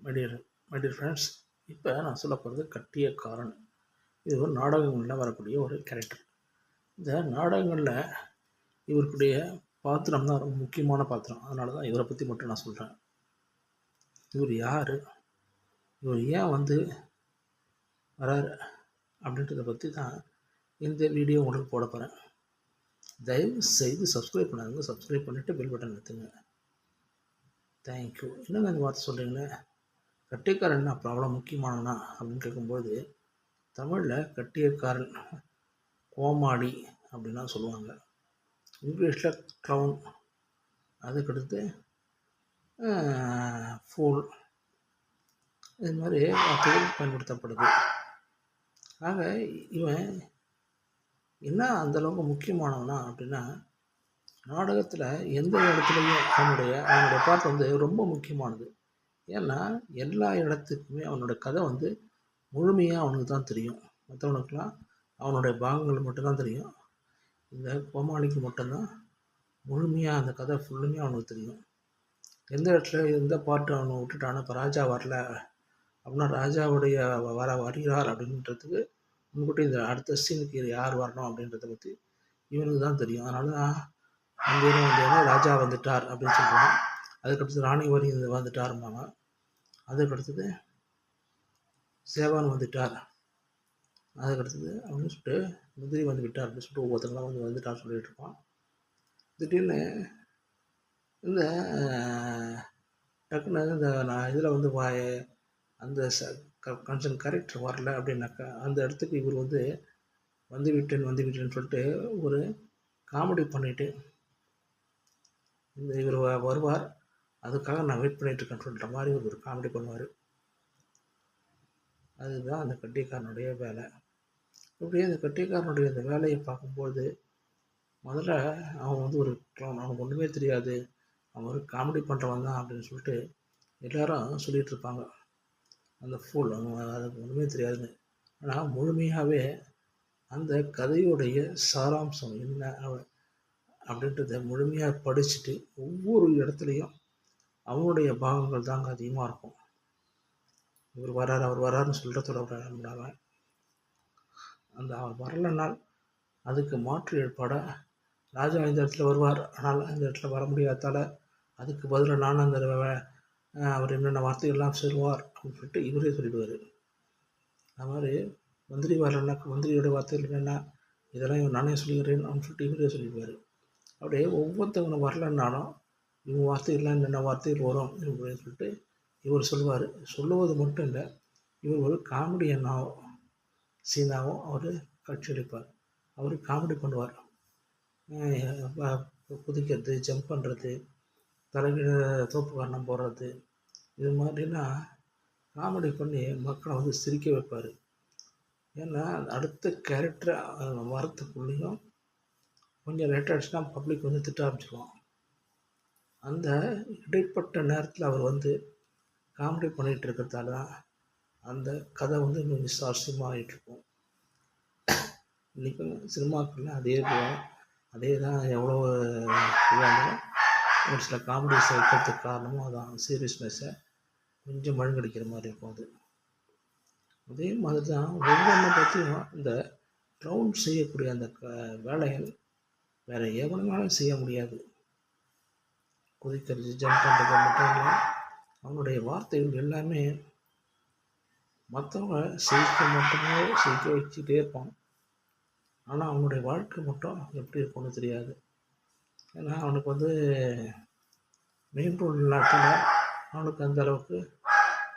My dear friends இப்போ நான் சொல்ல போகிறது கட்டியக்காரன் இது ஒரு நாடகங்களில் வரக்கூடிய ஒரு கேரக்டர் இந்த நாடகங்களில் இவருக்குடைய பாத்திரம் தான் ரொம்ப முக்கியமான பாத்திரம். அதனால தான் இவரை பற்றி மட்டும் நான் சொல்கிறேன் இவர் யார்? இவர் ஏன் வந்து வரார்? அப்படின்றத பற்றி தான் இந்த வீடியோ உங்களுக்கு போட போகிறேன் தயவு செய்து சப்ஸ்கிரைப் பண்ணாதுங்க சப்ஸ்கிரைப் பண்ணிவிட்டு பெல் பட்டன் எடுத்துங்க தேங்க்யூ என்னங்க இந்த வார்த்தை சொல்கிறீங்களே கட்டியக்காரன் அப்புறம் அவ்வளோ முக்கியமானவனா அப்படின்னு கேட்கும்போது தமிழில் கட்டியக்காரன் கோமாளி அப்படின்லாம் சொல்லுவாங்க. இங்கிலீஷில் க்ளவுன் அதுக்கடுத்து ஃபூல் இது மாதிரி வார்த்தைகள் பயன்படுத்தப்படுது. ஆக இவன் என்ன அந்தளவுக்கு முக்கியமானவனா அப்படின்னா நாடகத்தில் எந்த இடத்துலையும் அவனுடைய அவனுடைய பாட்டு வந்து ரொம்ப முக்கியமானது. ஏன்னா எல்லா இடத்துக்குமே அவனோட கதை வந்து முழுமையாக அவனுக்கு தான் தெரியும். மற்றவனுக்கெலாம் அவனுடைய பாகங்கள் மட்டும்தான் தெரியும். இந்த கோமாளிக்கு மட்டும்தான் முழுமையாக அந்த கதை ஃபுல்லுமே அவனுக்கு தெரியும். எந்த இடத்துல எந்த பாட்டு அவனை விட்டுட்டானோ இப்போ ராஜா வரல அப்படின்னா ராஜாவுடைய வர வருகிறார் அப்படின்றதுக்கு முன்கூட்டி இந்த அடுத்த சீனுக்கு யார் வரணும் அப்படின்றத பற்றி இவனுக்கு தான் தெரியும். அதனால தான் அந்த வந்து ராஜா வந்துட்டார் அப்படின்னு சொல்லுவான் அதுக்கடுத்து ராணி வரி வந்துட்டாருமாங்க அதுக்கடுத்தது சேவான் வந்துட்டார். அதுக்கடுத்தது அப்படின்னு சொல்லிட்டு முதிரி வந்து விட்டார் அப்படின்னு சொல்லிட்டு ஒவ்வொருத்தங்களாம் வந்து வந்துட்டார் சொல்லிட்டு இருப்பான். திடீர்னு இந்த டக்குன்னு இந்த நான் இதில் வந்து அந்த ச கன்சன் கரெக்டர் வரல அப்படின்னாக்கா அந்த இடத்துக்கு இவர் வந்து வந்து விட்டேன் வந்து விட்டேன்னு சொல்லிட்டு ஒரு காமெடி பண்ணிவிட்டு இந்த இவர் வருவார். அதுக்காக நான் வெயிட் பண்ணிகிட்ருக்கேன்னு சொல்கிற மாதிரி ஒரு காமெடி பண்ணுவார். அதுதான் அந்த கட்டிக்காரனுடைய வேலை. இப்படியே அந்த கட்டிக்காரனுடைய அந்த வேலையை பார்க்கும்போது முதல்ல அவன் வந்து ஒரு அவனுக்கு ஒன்றுமே தெரியாது. அவன் ஒரு காமெடி பண்ணுறவன் தான் அப்படின்னு சொல்லிட்டு எல்லாரும் சொல்லிகிட்டு இருப்பாங்க. அந்த ஃபுல் அவன் அதுக்கு ஒன்றுமே தெரியாதுன்னு. ஆனால் முழுமையாகவே அந்த கதையுடைய சாராம்சம் என்ன? அப்படின்றத முழுமையாக படிச்சுட்டு ஒவ்வொரு இடத்துலையும் அவருடைய பாகங்கள் தாங்க அதிகமாக இருக்கும். இவர் வராரு அவர் வராருன்னு சொல்கிறதோட விடாம அந்த அவர் வரலைனால் அதுக்கு மாற்று ஏற்பாடாக ராஜா இந்த இடத்துல வருவார். ஆனால் அந்த இடத்துல வர முடியாதால் அதுக்கு பதிலாக நான் அந்த அவர் என்னென்ன வார்த்தைகள்லாம் சொல்லுவார் அப்படின்னு சொல்லிட்டு இவரே சொல்லிடுவார். அது மாதிரி மந்திரி வரலன்னா மந்திரியோட வார்த்தைகள் என்னென்ன இதெல்லாம் இவர் நானே சொல்லிக்கிறேன் அப்படின்னு சொல்லிட்டு இவரே சொல்லிடுவார். அப்படியே ஒவ்வொருத்தவங்களும் வரலன்னாலும் இவங்க வார்த்தைகள்லாம் என்னென்ன வார்த்தைகள் வரும் அப்படின்னு சொல்லிட்டு இவர் சொல்லுவார். சொல்லுவது மட்டும் இல்லை இவர் ஒரு காமெடியனாகவும் சீனாவும் அவர் காட்சியளிப்பார் அவர் காமெடி பண்ணுவார் குதிக்கிறது ஜம்ப் பண்ணுறது தலைகீழ தோப்பு காரணம் போடுறது இது மாதிரினா காமெடி பண்ணி மக்களை வந்து சிரிக்க வைப்பார். ஏன்னா அடுத்த கேரக்டர் வரத்துக்குள்ளேயும் கொஞ்சம் லேட் ஆகிடுச்சுன்னா பப்ளிக் வந்து திட்ட ஆரம்பிச்சிருவான். அந்த இடைப்பட்ட நேரத்தில் அவர் வந்து காமெடி பண்ணிகிட்டு இருக்கிறதால தான் அந்த கதை வந்து இன்னும் சுவாரஸ்யமாக ஆகிட்டுருக்கும் இன்றைக்கும் சினிமாக்கள்லாம் அதே போல் அதே தான் எவ்வளோ இதாக ஒரு சில காமெடி சேர்க்கறதுக்கு காரணமும் அதான் சீரியஸ்னஸை கொஞ்சம் மழுங்கடிக்கிற மாதிரி இருக்கும் அது. அதே மாதிரி தான் ஒவ்வொன்றை பற்றியும் இந்த க்ரௌண்ட் செய்யக்கூடிய அந்த க வேலைகள் வேறு எவனாலும் செய்ய முடியாது. குதிக்கிறது ஜம்ப் பண்ணுறது மட்டும் இல்லை அவனுடைய வார்த்தைகள் எல்லாமே மற்றவங்க சிரிக்க மட்டுமே சிரிக்க வச்சுட்டே இருப்பான். ஆனால் அவனுடைய வாழ்க்கை மட்டும் எப்படி இருக்கும்னு தெரியாது. ஏன்னா அவனுக்கு வந்து மெயின் நாட்டில் அவனுக்கு அந்த அளவுக்கு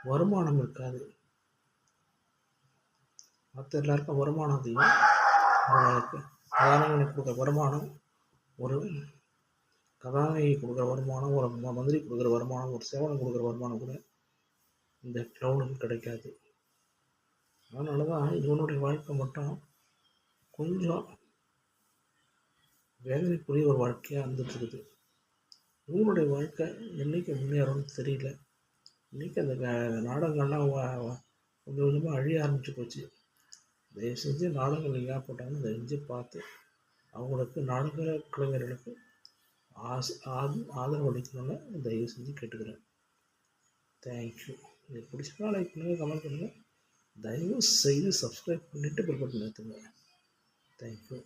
வருமானம் இருக்காது. மற்ற எல்லாருக்கும் வருமானம் அதிகம். அவனுக்கு அதானவனுக்கு கொடுக்குற வருமானம்? ஒரு கதாநாயகி கொடுக்குற வருமானம் ஒரு மந்திரி கொடுக்குற வருமானம் ஒரு சேவனம் கொடுக்குற வருமானம் கூட இந்த க்ளவுனுக்கு கிடைக்காது. அதனால தான் இவனுடைய வாழ்க்கை மட்டும் கொஞ்சம் வேதனைக்குரிய ஒரு வாழ்க்கையாக இருந்துகிட்ருக்குது இவங்களுடைய வாழ்க்கை என்றைக்கு முன்னேறோன்னு தெரியல. இன்றைக்கி அந்த நாடகங்கள்லாம் கொஞ்சம் கொஞ்சமாக அழிய ஆரம்பிச்சு போச்சு. தயவு செஞ்சு நாடகங்கள் எங்கேயா போட்டாங்கன்னு தயவு செஞ்சு பார்த்து அவங்களுக்கு நாடக கலைஞர்களுக்கு ஆஸ் ஆதரவு அளிக்கணும்னு தயவு செஞ்சு கேட்டுக்கிறேன். தேங்க்யூ இது பிடிச்சிருந்தா லைக் பண்ணுங்கள் கமெண்ட் பண்ணுங்கள் தயவு செய்து சப்ஸ்கிரைப் பண்ணிவிட்டு பெல் பட்டன் எடுத்துங்க தேங்க்யூ